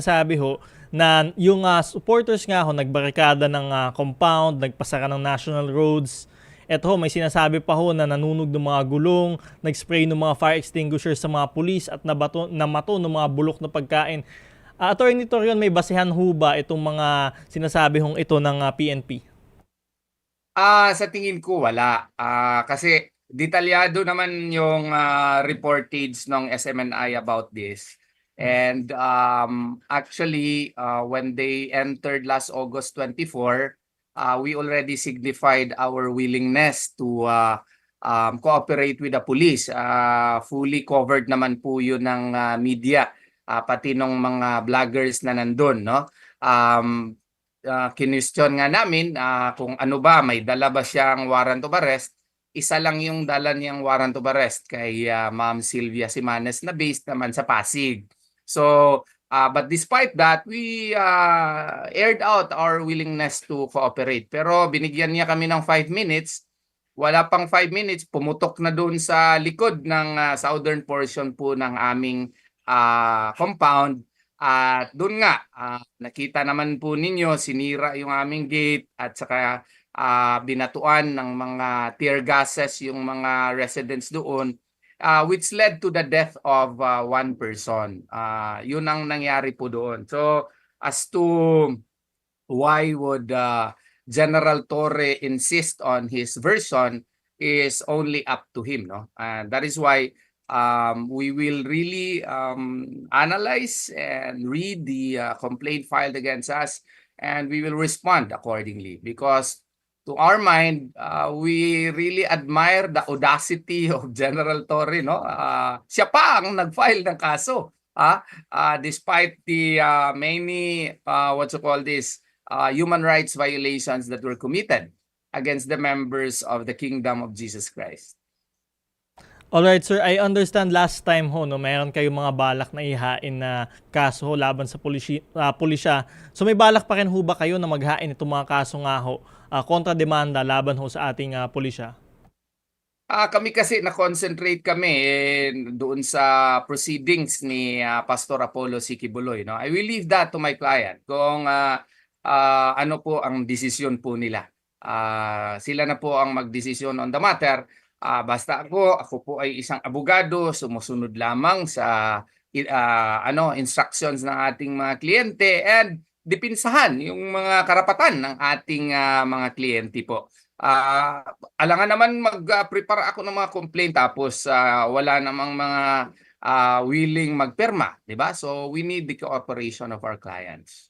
Sabi ho na yung ah, supporters nga ho nagbarikada ng ah, compound, nagpasara ng national roads. Eto ho, may sinasabi pa ho na nanunog ng mga gulong, nag-spray ng mga fire extinguisher sa mga pulis at nabato, namato ng mga bulok na pagkain. Uh, Attorney Torion, may basehan ho ba itong mga sinasabi hong ito ng ah, PNP? Ah, sa tingin ko wala. Ah, kasi detalyado naman yung ah, reportage ng SMNI about this. And um, actually, uh, when they entered last August 24, uh, we already signified our willingness to uh, um, cooperate with the police. Uh, fully covered naman po yun ng uh, media, uh, pati ng mga vloggers na nandun. No? Um, uh, kinwestiyon nga namin uh, kung ano ba, may dala ba siyang warrant of arrest. Isa lang yung dala niyang warrant of arrest kay uh, Ma'am Sylvia Simanes na based naman sa Pasig. So, uh, but despite that, we uh, aired out our willingness to cooperate. Pero binigyan niya kami ng 5 minutes. Wala pang 5 minutes, pumutok na doon sa likod ng uh, southern portion po ng aming uh, compound. At doon nga, ah, nakita naman po ninyo, sinira yung aming gate at saka ah, binatuan ng mga tear gases yung mga residents doon, ah, which led to the death of ah, one person. Ah, yun ang nangyari po doon. So, as to why would uh, General Torre insist on his version is only up to him, no? And that is why um, we will really um, analyze and read the uh, complaint filed against us, and we will respond accordingly. Because to our mind, uh, we really admire the audacity of General Torre. No, uh, siya pa ang nag-file ng kaso. Ah, uh, despite the uh, many uh, what you call this uh, human rights violations that were committed against the members of the Kingdom of Jesus Christ. Alright sir, I understand last time ho, no, meron kayong mga balak na ihain na kaso ho laban sa polisi, ah, pulisya. So may balak pa rin ho ba kayo na maghain itong mga kaso nga ho, ah, kontra demanda laban ho sa ating ah, pulisya? Ah, kami kasi na-concentrate kami eh, doon sa proceedings ni ah, Pastor Apollo Sikibuloy, no. I will leave that to my client kung ah, ah, ano po ang desisyon po nila. Ah, sila na po ang magdesisyon on the matter. Ah, basta ako, ako po ay isang abogado, sumusunod lamang sa ah, ano instructions ng ating mga kliyente and dipinsahan yung mga karapatan ng ating ah, mga kliyente po. Ah, alangan naman mag-prepare ako ng mga complaint tapos ah, wala namang mga ah, willing magperma, 'di ba? So we need the cooperation of our clients.